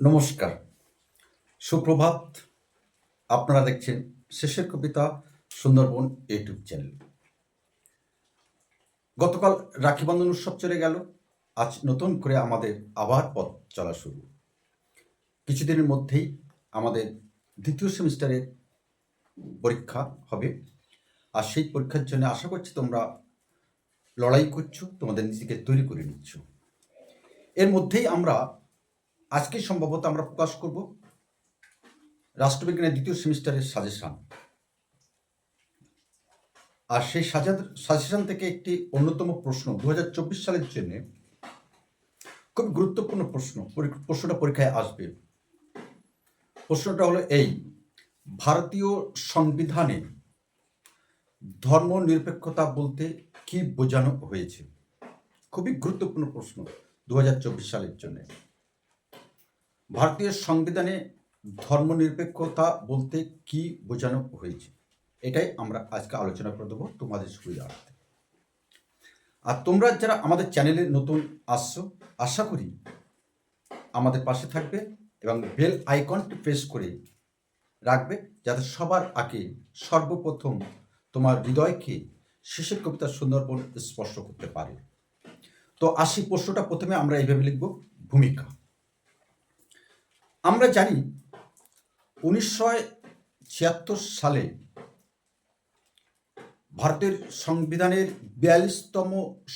নমস্কার। সুপ্রভাত, আপনারা দেখছেন শেষের কবিতা সুন্দরবন ইউটিউব চ্যানেল। গতকাল রাখি বন্ধন উৎসব চলে গেল, আজ নতুন করে আমাদের আবার পথ চলা শুরু। কিছুদিনের মধ্যেই আমাদের দ্বিতীয় সেমিস্টারের পরীক্ষা হবে, আর সেই পরীক্ষার জন্য আশা করছি তোমরা লড়াই করছ, তোমাদের নিজেকে তৈরি করে নিচ্ছ। এর মধ্যেই আমরা আজকে সম্ভবত আমরা প্রকাশ করব রাষ্ট্রবিজ্ঞানের দ্বিতীয় সেমিস্টারের সাজেশন। আর সেই সাজেশন থেকে একটি অন্যতম প্রশ্ন দুহাজার চব্বিশ সালের জন্য খুব গুরুত্বপূর্ণ প্রশ্ন, পরি- প্রশ্নটা পরীক্ষায় আসবে। প্রশ্নটা হলো এই, ভারতীয় সংবিধানে ধর্ম নিরপেক্ষতা বলতে কি বোঝানো হয়েছে? খুবই গুরুত্বপূর্ণ প্রশ্ন দু হাজার চব্বিশ সালের জন্য। ভারতীয় সংবিধানে ধর্মনিরপেক্ষতা বলতে কি বোঝানো হয়েছে? এটাই আমরা আজকে আলোচনা করে দেবো তোমাদের সুবিধার্থে আর তোমরা যারা আমাদের চ্যানেলে নতুন আসছো, আশা করি আমাদের পাশে থাকবে এবং বেল আইকনটি প্রেস করে রাখবে যাতে সবার আগে সর্বপ্রথম তোমার হৃদয়কে শেষের কবিতার সুন্দরবন স্পর্শ করতে পারে। তো আসি প্রশ্নটা প্রথমে আমরা এইভাবে লিখব, ভূমিকা। আমরা জানি উনিশশো ছিয়াত্তর সালে ভারতের সংবিধানের বিয়াল্লিশতম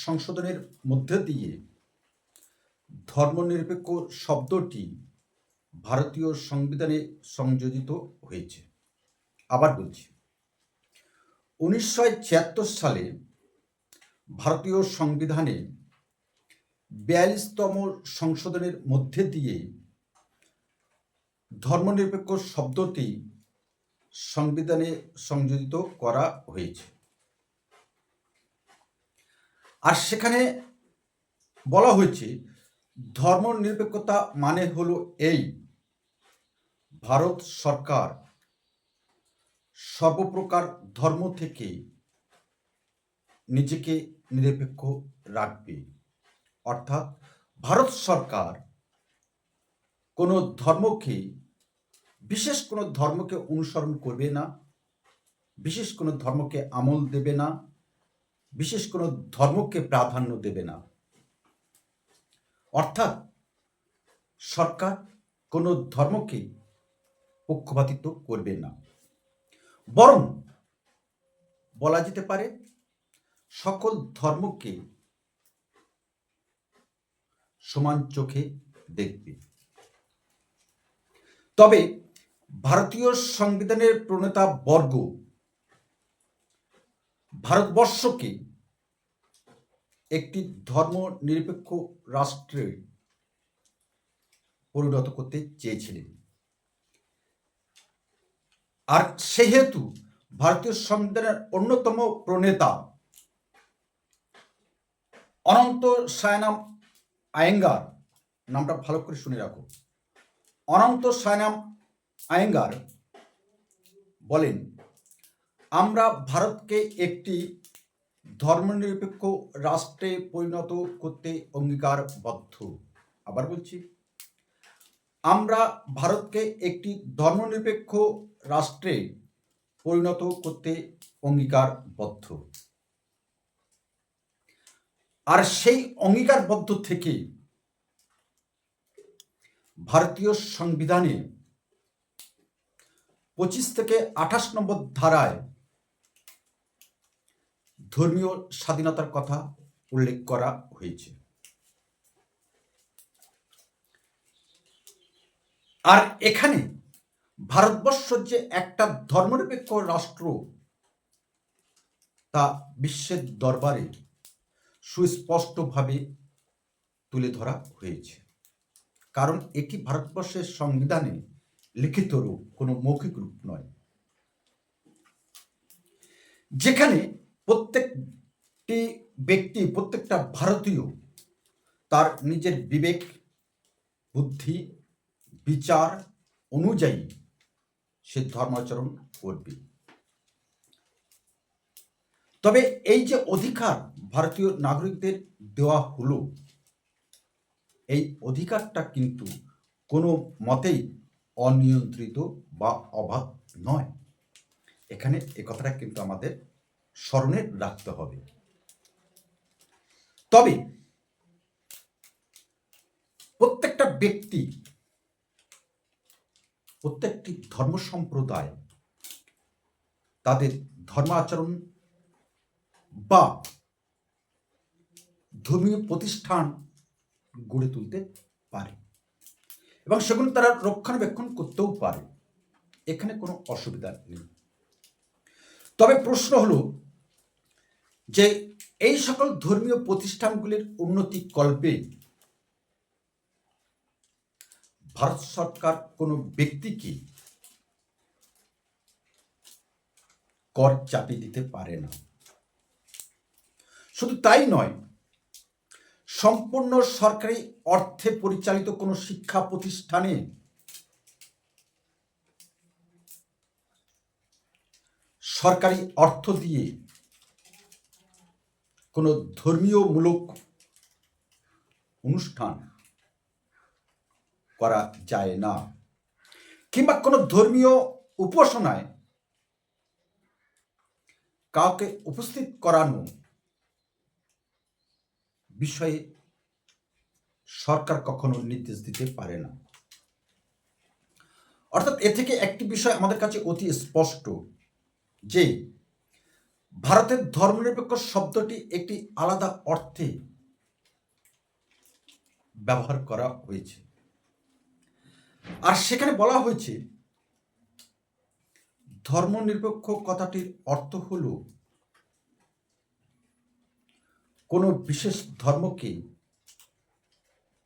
সংশোধনের মধ্য দিয়ে ধর্মনিরপেক্ষ শব্দটি ভারতীয় সংবিধানে সংযোজিত হয়েছে। আবার বলছি, উনিশশো ছিয়াত্তর সালে ভারতীয় সংবিধানে বিয়াল্লিশতম সংশোধনের মধ্যে দিয়ে ধর্মনিরপেক্ষ শব্দটি সংবিধানে সংযোজিত করা হয়েছে। আর সেখানে বলা হয়েছে, ধর্মনিরপেক্ষতা মানে হলো এই, ভারত সরকার সর্বপ্রকার ধর্ম থেকে নিজেকে নিরপেক্ষ রাখবে। অর্থাৎ ভারত সরকার কোনো ধর্মকে বিশেষ কোনো ধর্মকে অনুসরণ করবে না, বিশেষ কোনো ধর্মকে আমল দেবে না, বিশেষ কোনো ধর্মকে প্রাধান্য দেবে না। অর্থাৎ সরকার কোনো ধর্মকে পক্ষপাতিত্ব করবে না। বরং বলা যেতে পারে সকল ধর্মকে সমান চোখে দেখবে। তবে ভারতীয় সংবিধানের প্রণেতা বর্গ ভারতবর্ষকে একটি ধর্ম নিরপেক্ষ রাষ্ট্রে পরিণত করতে চেয়েছিলেন। আর সেহেতু ভারতীয় সংবিধানের অন্যতম প্রণেতা অনন্ত সায়নাম আয়েঙ্গার, নামটা ভালো করে শুনে রাখো। অনন্ত সায়নাম আয়েঙ্গার বলেন, আমরা ভারতকে একটি ধর্মনিরপেক্ষ রাষ্ট্রে পরিণত করতে অঙ্গীকারবদ্ধ। আবার বলছি, আমরা ভারতকে একটি ধর্মনিরপেক্ষ রাষ্ট্রে পরিণত করতে অঙ্গীকারবদ্ধ। আর সেই অঙ্গীকারবদ্ধ থেকে ভারতীয় সংবিধানে পঁচিশ থেকে আঠাশ নম্বর ধারায় ধর্মীয় স্বাধীনতার কথা উল্লেখ করা হয়েছে। আর এখানে ভারতবর্ষ যে একটা ধর্মনিরপেক্ষ রাষ্ট্র, তা বিশ্বের দরবারে সুস্পষ্টভাবে তুলে ধরা হয়েছে। কারণ এটি ভারতবর্ষের সংবিধানে লিখিত রূপ, কোনো মৌখিক রূপ নয়। যেখানে প্রত্যেকটি ব্যক্তি, প্রত্যেকটা ভারতীয় তার নিজের বিবেক, বুদ্ধি, বিচার অনুযায়ী সে ধর্মাচরণ করবে। তবে এই যে অধিকার ভারতীয় নাগরিকদের দেওয়া হলো, এই অধিকারটা কিন্তু কোনো মতেই অনিয়ন্ত্রিত বা অভাব নয়। এখানে এ কথাটা কিন্তু আমাদের স্মরণে রাখতে হবে। তবে প্রত্যেকটা ব্যক্তি, প্রত্যেকটি ধর্ম সম্প্রদায়, তাদের ধর্মাচরণ বা ধর্মীয় প্রতিষ্ঠান গড়ে তুলতে পারে। এবং সেগুলো তারা রক্ষণাবেক্ষণ করতেও পারে। এখানে কোনো অসুবিধা নেই। তবে প্রশ্ন হলো যে এই সকল ধর্মীয় প্রতিষ্ঠানগুলির উন্নতি কল্পে ভারত সরকার কোনো ব্যক্তিকে কর চাপিয়ে দিতে পারে না। শুধু তাই নয় সম্পূর্ণ সরকারি অর্থে পরিচালিত কোনো শিক্ষা প্রতিষ্ঠানে? সরকারি অর্থ দিয়ে কোনো ধর্মীয় মূলক অনুষ্ঠান করা যায় না। কিংবা কোনো ধর্মীয় উপাসনায় কাউকে উপস্থিত করানো বিষয়ে সরকার কখনো নির্দেশ দিতে পারে না। অর্থাৎ এ থেকে একটি বিষয় আমাদের কাছে অতি স্পষ্ট যে, ভারতের ধর্মনিরপেক্ষ শব্দটি একটি আলাদা অর্থে ব্যবহার করা হয়েছে। আর সেখানে বলা হয়েছে, ধর্মনিরপেক্ষ কথাটির অর্থ হল কোনো বিশেষ ধর্মকে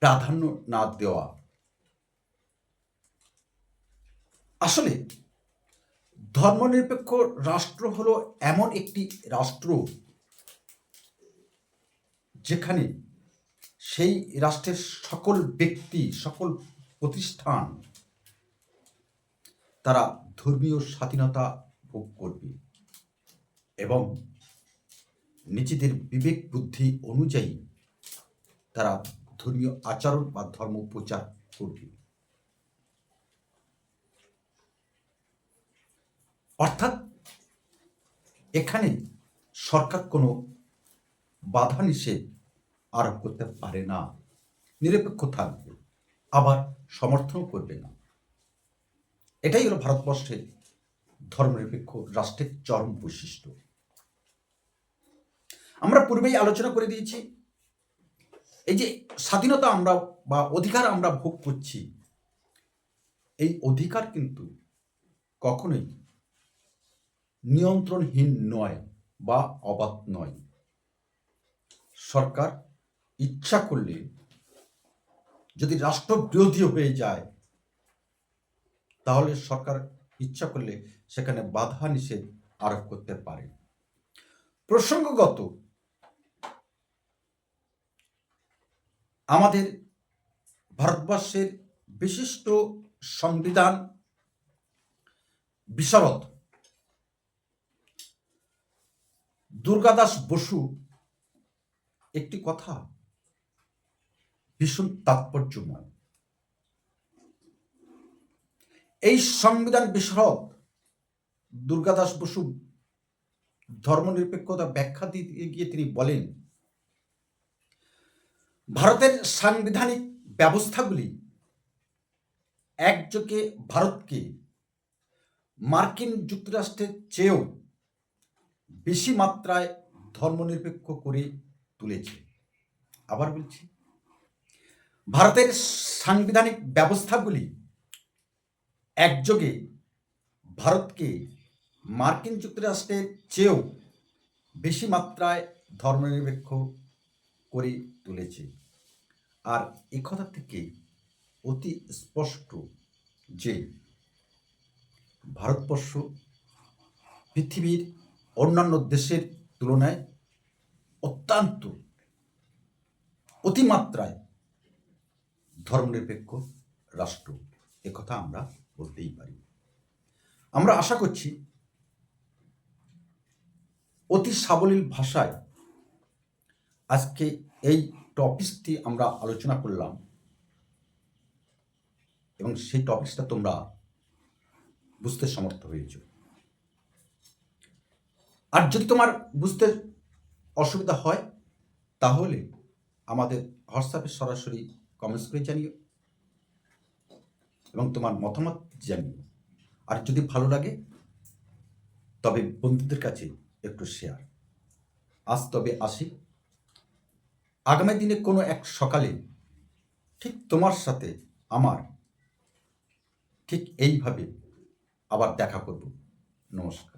প্রাধান্য না দেওয়া। আসলে ধর্মনিরপেক্ষ রাষ্ট্র হলো এমন একটি রাষ্ট্র যেখানে সেই রাষ্ট্রের সকল ব্যক্তি, সকল প্রতিষ্ঠান তারা ধর্মীয় স্বাধীনতা ভোগ করবে এবং নিজেদের বিবেক বুদ্ধি অনুযায়ী তারা ধর্মীয় আচরণ বা ধর্ম প্রচার করবে। অর্থাৎ এখানে সরকার কোনো বাধা নিষেধ আরোপ করতে পারে না, নিরপেক্ষ থাকবে, আবার সমর্থনও করবে না। এটাই হলো ভারতবর্ষের ধর্মনিরপেক্ষ রাষ্ট্রের চরম বৈশিষ্ট্য। আমরা পূর্বেই আলোচনা করে দিয়েছি। এই যে স্বাধীনতা আমরা বা অধিকার আমরা ভোগ করছি, এই অধিকার কিন্তু কখনোই নিয়ন্ত্রণহীন নয় বা অবাধ নয়। সরকার ইচ্ছা করলে যদি রাষ্ট্র বিরোধী হয়ে যায়, তাহলে সরকার ইচ্ছা করলে সেখানে বাধা নিষেধ আরোপ করতে পারে। প্রসঙ্গগত আমাদের ভারতবর্ষের বিশিষ্ট সংবিধান বিশারদ। দুর্গাদাস বসু একটি কথা ভীষণ তাৎপর্যময়। এই সংবিধান বিশারদ দুর্গাদাস বসু ধর্মনিরপেক্ষতা ব্যাখ্যা দিতে গিয়ে তিনি বলেন ভারতের সাংবিধানিক ব্যবস্থাগুলি একযোগে ভারতকে মার্কিন যুক্তরাষ্ট্রের চেয়েও বেশি মাত্রায় ধর্মনিরপেক্ষ করে তুলেছে। আবার বলছি, ভারতের সাংবিধানিক ব্যবস্থাগুলি একযোগে ভারতকে মার্কিন যুক্তরাষ্ট্রের চেয়েও বেশি মাত্রায় ধর্মনিরপেক্ষ করে তুলেছে। আর এ কথা থেকে অতি স্পষ্ট যে ভারতবর্ষ পৃথিবীর অন্যান্য দেশের তুলনায় অত্যন্ত অতিমাত্রায় ধর্মনিরপেক্ষ রাষ্ট্র। কথা আমরা বলতেই পারি। আমরা আশা করছি অতি সাবলীল ভাষায় আজকে এই টপিকটি আমরা আলোচনা করলাম। এবং সেই টপিকসটা তোমরা বুঝতে সমর্থ হয়েছ। আর যদি তোমার বুঝতে অসুবিধা হয়, তাহলে আমাদের হোয়াটসঅ্যাপে সরাসরি কমেন্টস করে জানিও। এবং তোমার মতামত জানিও। আর যদি ভালো লাগে, তবে বন্ধুদের কাছে একটু শেয়ার আজ তবে আসি। আগামী দিনে কোনো এক সকালে ঠিক তোমার সাথে আমার ঠিক এইভাবে আবার দেখা করব। নমস্কার।